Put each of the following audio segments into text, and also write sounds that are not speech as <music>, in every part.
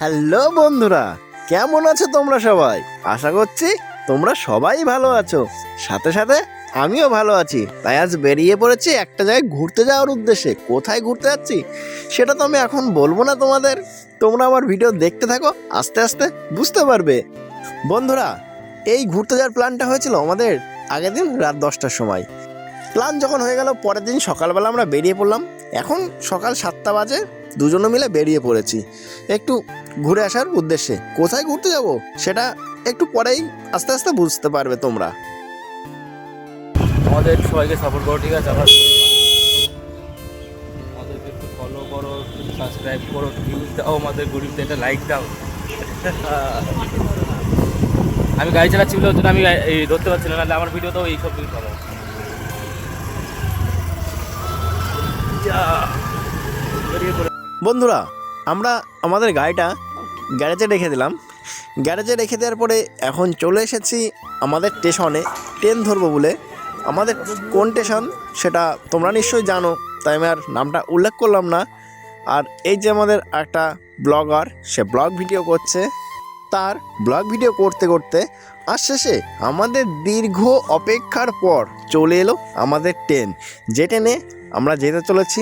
Hello বন্ধুরা, কেমন আছো তোমরা সবাই? আশা করছি তোমরা সবাই ভালো আছো। সাথে সাথে আমিও ভালো আছি। তাই আজ বেরিয়ে পড়েছি একটা জায়গায় ঘুরতে যাওয়ার উদ্দেশ্যে। কোথায় ঘুরতে যাচ্ছি সেটা তো আমি এখন বলব না তোমাদের। তোমরা আমার ভিডিও দেখতে থাকো, আস্তে আস্তে বুঝতে পারবে। বন্ধুরা, এই ঘুরতে যাওয়ার প্ল্যানটা হয়েছিল আমাদের আগের দিন রাত দশটার সময়। প্ল্যান যখন হয়ে গেল, পরের দিন সকালবেলা আমরা বেরিয়ে পড়লাম। এখন সকাল সাতটা বাজে। দুজনে মিলে বেরিয়ে পড়েছি। একটু ঘুরে আসার উদ্দেশ্যে। কোথায় ঘুরতে যাব? সেটা একটু পরেই আস্তে আস্তে বুঝতে পারবে তোমরা। আমাদের সবাইকে সাপোর্ট করো, ঠিক আছে? আমার একটু ফলো করো সাবস্ক্রাইব করো ভিউজ দাও আমাদের গরিবদের একটা লাইক দাও। আমি গাড়ি চালাচ্ছি বলে ওর আমি এই ধরতে পারছি না, নাহলে আমার ভিডিও তো এইসব জিনিস পাবো। বেরিয়ে বন্ধুরা, আমরা আমাদের গাড়িটা গ্যারেজে রেখে দিলাম। গ্যারেজে রেখে দেওয়ার পরে এখন চলে এসেছি আমাদের স্টেশনে। ট্রেন ধরবো বলে। আমাদের কোন স্টেশন সেটা তোমরা নিশ্চয়ই জানো, তাই আমি আর নামটা উল্লেখ করলাম না। আর এই যে আমাদের একটা ব্লগার, সে ব্লগ ভিডিও করছে। তার ব্লগ ভিডিও করতে করতে আর শেষে আমাদের দীর্ঘ অপেক্ষার পর চলে এলো আমাদের ট্রেন। যে ট্রেনে আমরা যেতে চলেছি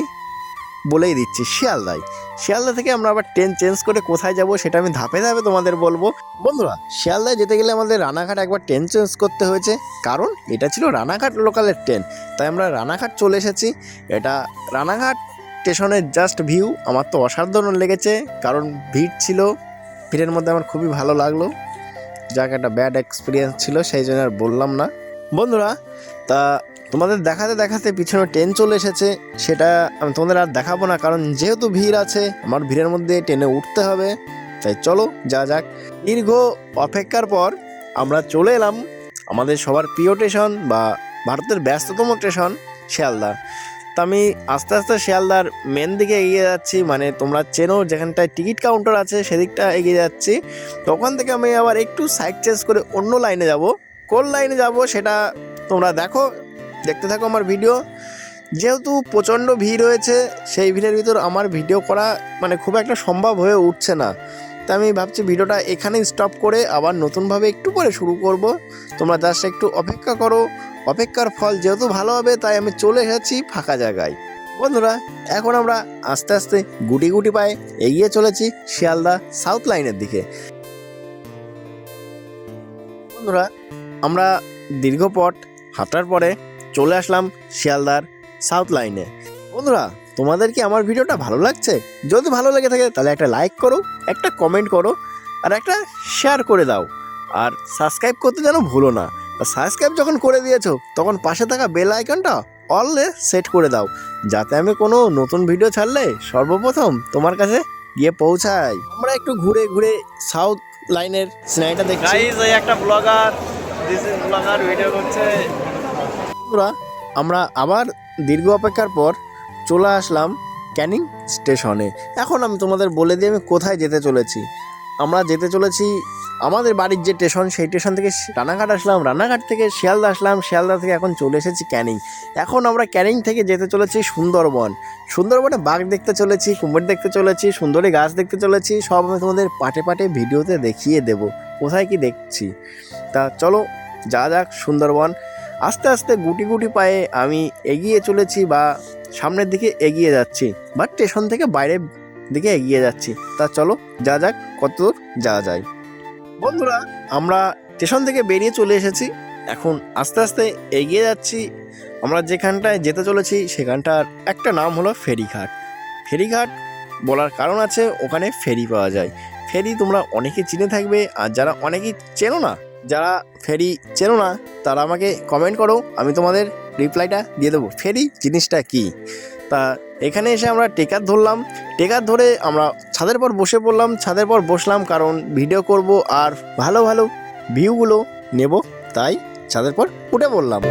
বলেই দিচ্ছি, শিয়ালদায়। শিয়ালদা থেকে আমরা আবার ট্রেন চেঞ্জ করে কোথায় যাব সেটা আমি ধাপে ধাপে তোমাদের বলব। বন্ধুরা, শিয়ালদায় যেতে গেলে আমাদের রানাঘাট একবার ট্রেন চেঞ্জ করতে হয়েছে। কারণ, এটা ছিল রানাঘাট লোকালের ট্রেন তাই আমরা রানাঘাট চলে এসেছি। এটা রানাঘাট স্টেশনের জাস্ট ভিউ আমার তো অসাধারণ লেগেছে। কারণ ভিড় ছিল। ভিড়ের মধ্যে আমার খুবই ভালো লাগল। যাক, একটা ব্যাড এক্সপিরিয়েন্স ছিল, সেই জন্য আর বললাম না। বন্ধুরা, তা তোমাদের দেখাতে দেখাতে পিছনে ট্রেন চলে এসেছে। সেটা আমি তোমাদের আর দেখাবো না, কারণ যেহেতু ভিড় আছে, আমার ভিড়ের মধ্যে ট্রেনে উঠতে হবে। তাই চলো, যা যাক। দীর্ঘ অপেক্ষার পর আমরা চলে এলাম আমাদের সবার প্রিয় স্টেশন বা ভারতের ব্যস্ততম স্টেশন শিয়ালদা। তা আমি আস্তে আস্তে শিয়ালদার মেন দিকে এগিয়ে যাচ্ছি মানে তোমরা চেনো যেখানটায় টিকিট কাউন্টার আছে, সেদিকটা এগিয়ে যাচ্ছি। তখন থেকে আমি আবার একটু সাইড চেঞ্জ করে অন্য লাইনে যাব। কোন লাইনে যাব সেটা তোমরা দেখো। দেখতে থাকো আমার ভিডিও যেহেতু প্রচণ্ড ভিড় হয়েছে, সেই ভিড়ের ভিতর আমার ভিডিও করা মানে খুব একটা সম্ভব হয়ে উঠছে না। তাই আমি ভাবছি ভিডিওটা এখানেই স্টপ করে আবার নতুনভাবে একটু পরে শুরু করব। তোমরা জাস্ট একটু অপেক্ষা করো। অপেক্ষার ফল যেহেতু ভালো হবে, তাই আমি চলে এসেছি ফাঁকা জায়গায়। বন্ধুরা, এখন আমরা আস্তে আস্তে গুটি গুটি পায়ে এগিয়ে চলেছি শিয়ালদা সাউথ লাইনের দিকে। বন্ধুরা, আমরা দীর্ঘ পথ হাঁটার পরে চলে আসলাম শিয়ালদার সাউথ লাইনে বন্ধুরা, তোমাদের কি আমার ভিডিওটা ভালো লাগছে? যদি ভালো লেগে থাকে, তাহলে একটা লাইক করো, একটা কমেন্ট করো, আর একটা শেয়ার করে দাও। আর সাবস্ক্রাইব করতে যেন ভুলো না। সাবস্ক্রাইব যখন করে দিয়েছ, তখন পাশে থাকা বেল আইকনটা অলে সেট করে দাও, যাতে আমি কোনো নতুন ভিডিও ছাড়লে সর্বপ্রথম তোমার কাছে গিয়ে পৌঁছাই। আমরা একটু ঘুরে ঘুরে সাউথ লাইনের সিনারিটা দেখছি। একটা ব্লগার দিস ব্লগার ভিডিও করছে। বন্ধুরা, আমরা আবার দীর্ঘ অপেক্ষার পর চলে আসলাম ক্যানিং স্টেশনে। এখন আমি তোমাদের বলে দিই, আমি কোথায় যেতে চলেছি। আমরা যেতে চলেছি আমাদের বাড়ির যে স্টেশন, সেই স্টেশন থেকে রানাঘাট আসলাম। রানাঘাট থেকে শিয়ালদা আসলাম। শিয়ালদা থেকে এখন চলে এসেছি ক্যানিং। এখন আমরা ক্যানিং থেকে যেতে চলেছি সুন্দরবন। সুন্দরবনে বাঘ দেখতে চলেছি, কুমির দেখতে চলেছি, সুন্দরী গাছ দেখতে চলেছি, সব আমি তোমাদের পাটে পাটে ভিডিওতে দেখিয়ে দেব। কোথায় কি দেখছি? তা চলো যা যাক সুন্দরবন। আস্তে আস্তে গুটি গুটি পায়ে আমি এগিয়ে চলেছি বা সামনের দিকে এগিয়ে যাচ্ছি বা স্টেশন থেকে বাইরের দিকে এগিয়ে যাচ্ছি। তা চলো, যা যাক কতদূর যাওয়া যায়। বন্ধুরা, আমরা স্টেশন থেকে বেরিয়ে চলে এসেছি। এখন আস্তে আস্তে এগিয়ে যাচ্ছি। আমরা যেখানটায় যেতে চলেছি, সেখানটার একটা নাম হলো ফেরিঘাট। ফেরিঘাট বলার কারণ আছে, ওখানে ফেরি পাওয়া যায়। ফেরি তোমরা অনেকে চিনে থাকবে, আর যারা অনেকেই চেনো না যারা ফেরি চেনো না, তারা আমাকে কমেন্ট করো, আমি তোমাদের রিপ্লাইটা দিয়ে দেবো। ফেরি জিনিসটা কি? তা এখানে এসে আমরা টেকার ধরলাম। টেকার ধরে আমরা ছাদের পর বসে পড়লাম। ছাদের পর বসলাম কারণ ভিডিও করব আর ভালো ভালো ভিউগুলো নেব। তাই ছাদের পর উঠে পড়লাম।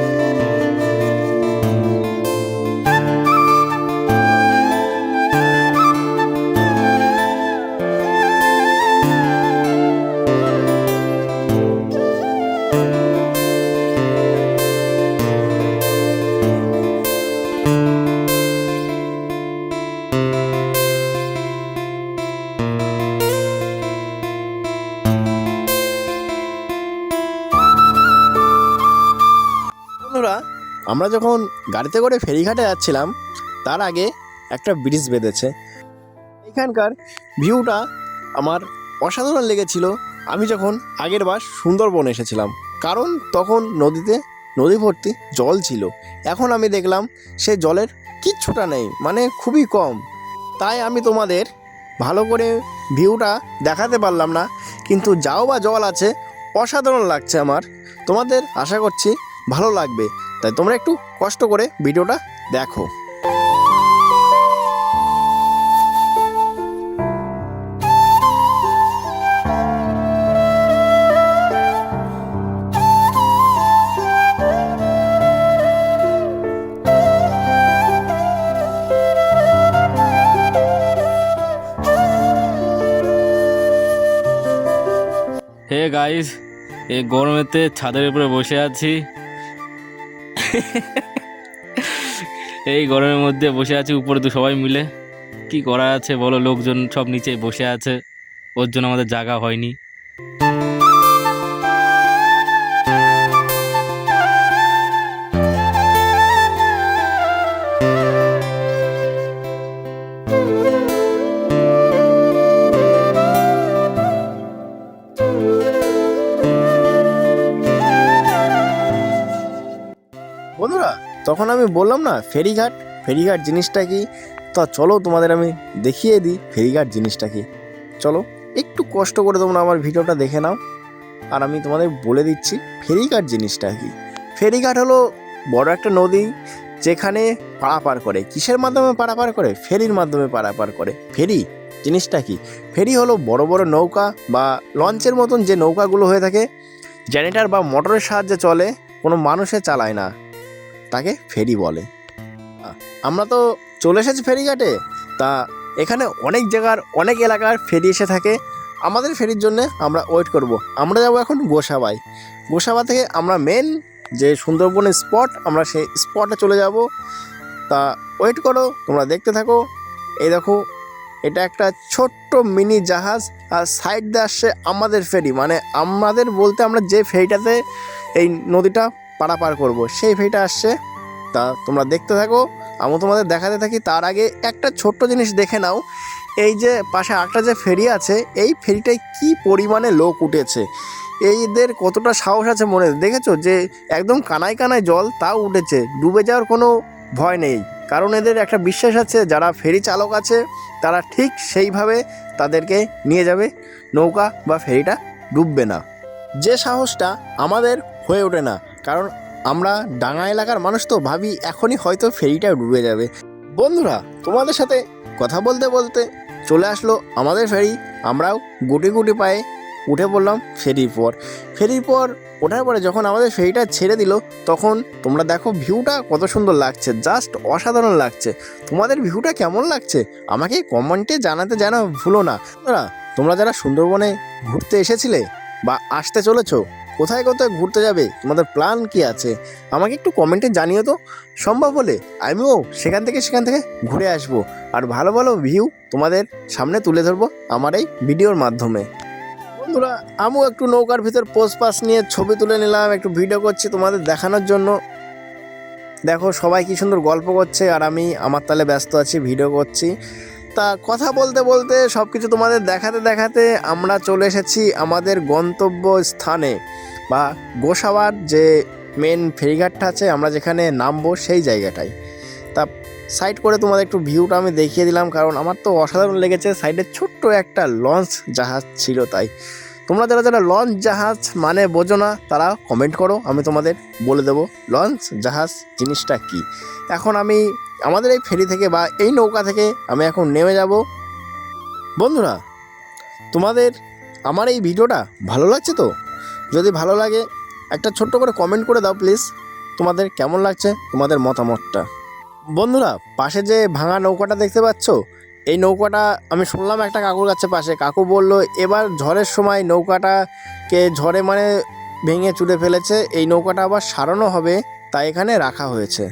আমরা যখন গাড়িতে করে ফেরিঘাটে যাচ্ছিলাম, তার আগে একটা ব্রিজ বেঁধেছে। এখানকার ভিউটা আমার অসাধারণ লেগেছিল। আমি যখন আগের বার সুন্দরবন এসেছিলাম, কারণ তখন নদীতে, নদী ভর্তি জল ছিল। এখন আমি দেখলাম সে জলের কিচ্ছুটা নেই মানে খুবই কম। তাই আমি তোমাদের ভালো করে ভিউটা দেখাতে পারলাম না, কিন্তু যাও বা জল আছে, অসাধারণ লাগছে আমার। তোমাদের আশা করছি ভালো লাগবে। তাই তোমরা একটু কষ্ট করে ভিডিওটা দেখো। হে গাইস, এই গরমেতে ছাদের উপরে বসে আছি। <laughs> এই গরমের মধ্যে বসে আছে, উপরে তো সবাই মিলে। কি করা আছে বলো, লোকজন সব নিচে বসে আছে। ওর জন্য আমাদের জায়গা হয়নি। তখন আমি বললাম, না, ফেরিঘাট ফেরিঘাট জিনিসটা কি? তা চলো তোমাদের আমি দেখিয়ে দিই ফেরিঘাট জিনিসটা কি। চলো, একটু কষ্ট করে তোমরা আমার ভিডিওটা দেখে নাও। আর আমি তোমাদের বলে দিচ্ছি ফেরিঘাট জিনিসটা কি। ফেরিঘাট হলো বড় একটা নদী, যেখানে পারাপার করে। কিসের মাধ্যমে পারাপার করে? ফেরির মাধ্যমে পারাপার করে। ফেরি জিনিসটা কি? ফেরি হলো বড় বড় নৌকা বা লঞ্চের মতন যে নৌকাগুলো হয়ে থাকে। জেনারেটার বা মোটরের সাহায্যে চলে, কোনো মানুষে চালায় না। তাকে ফেরি বলে। আমরা তো চলে এসেছি ফেরিঘাটে। তা এখানে অনেক জায়গার, অনেক এলাকার ফেরি এসে থাকে। আমাদের ফেরির জন্য আমরা ওয়েট করব। আমরা যাব এখন গোসাবাই। গোসাবা থেকে আমরা মেন যে সুন্দরবনের স্পট আমরা সেই স্পটে চলে যাব। তা ওয়েট করো, তোমরা দেখতে থাকো। এই দেখো, এটা একটা ছোট্ট মিনি জাহাজ, আর সাইড দিয়ে আসছে আমাদের ফেরি। মানে আমাদের বলতে আমরা যে ফেরিটাতে এই নদীটা পারাপার করব। সেই ফেরিটা আসছে। তা তোমরা দেখতে থাকো। আমি তোমাদের দেখাতে থাকি। তার আগে একটা ছোট্ট জিনিস দেখে নাও। এই যে পাশে আরেকটা যে ফেরি আছে, এই ফেরিটায় কি পরিমাণে লোক উঠেছে? এইদের কতটা সাহস আছে মনে দেখেছ? যে একদম কানায় কানায় জল, তাও উঠেছে। ডুবে যাওয়ার কোনো ভয় নেই। কারণ এদের একটা বিশ্বাস আছে, যারা ফেরি চালক আছে, তারা ঠিক সেইভাবে তাদেরকে নিয়ে যাবে। নৌকা বা ফেরিটা ডুববে না। যে সাহসটা আমাদের হয়ে ওঠে না। কারণ আমরা ডাঙা এলাকার মানুষ তো ভাবি এখনই হয়তো ফেরিটা ডুবে যাবে। বন্ধুরা, তোমাদের সাথে কথা বলতে বলতে চলে আসলো আমাদের ফেরি। আমরাও গুটি গুটি পায়ে উঠে পড়লাম ফেরির পর। ফেরির পর ওঠার পরে যখন আমাদের ফেরিটা ছেড়ে দিল, তখন তোমরা দেখো ভিউটা কত সুন্দর লাগছে জাস্ট অসাধারণ লাগছে। তোমাদের ভিউটা কেমন লাগছে? আমাকে কমেন্টে জানাতে জানা ভুলো না। তোমরা যারা সুন্দরবনে ঘুরতে এসেছিলে বা আসতে চলেছো কোথায় কোথায় ঘুরতে যাবে? তোমাদের প্ল্যান কি আছে? আমাকে একটু কমেন্টে জানিও তো। সম্ভব হলে আমিও সেখান থেকে সেখান থেকে ঘুরে আসব। আর ভালো ভালো ভিউ তোমাদের সামনে তুলে ধরবো আমার এই ভিডিওর মাধ্যমে। বন্ধুরা, আমিও একটু নৌকার ভিতর পোস্ট পাস নিয়ে ছবি তুলে নিলাম, একটু ভিডিও করছি তোমাদের দেখানোর জন্য। দেখো সবাই কি সুন্দর গল্প করছে, আর আমি আমার তালে ব্যস্ত আছি ভিডিও করছি। তা কথা বলতে বলতে সব কিছু তোমাদের দেখাতে দেখাতে আমরা চলে এসেছি আমাদের গন্তব্য স্থানে বা গোসাবার যে মেন ফেরিঘাটটা আছে, আমরা যেখানে নামবো সেই জায়গাটায়। তা সাইড করে তোমাদের একটু ভিউটা আমি দেখিয়ে দিলাম, কারণ আমার তো অসাধারণ লেগেছে। সাইডে ছোট্ট একটা লঞ্চ জাহাজ ছিল তাই। তোমরা যারা যারা লঞ্চ জাহাজ মানে বোঝো না, তারা কমেন্ট করো, আমি তোমাদের বলে দেবো লঞ্চ জাহাজ জিনিসটা কি। এখন আমি, আমাদের এই ফেরি থেকে বা এই নৌকা থেকে আমি এখন নেমে যাব। বন্ধুরা, তোমাদের আমার এই ভিডিওটা ভালো লাগছে তো? যদি ভালো লাগে, একটা ছোট্ট করে কমেন্ট করে দাও প্লিজ তোমাদের কেমন লাগছে, তোমাদের মতামতটা। বন্ধুরা, পাশে যে ভাঙা নৌকাটা দেখতে পাচ্ছ এই নৌকাটা আমি শুনলাম একটা কাকুর কাছে পাশে। কাকু বলল, এবার ঝড়ের সময় নৌকাটাকে ঝড়ে মানে ভেঙে চুড়ে ফেলেছে। এই নৌকাটা আবার সারানো হবে, তাই এখানে রাখা হয়েছে।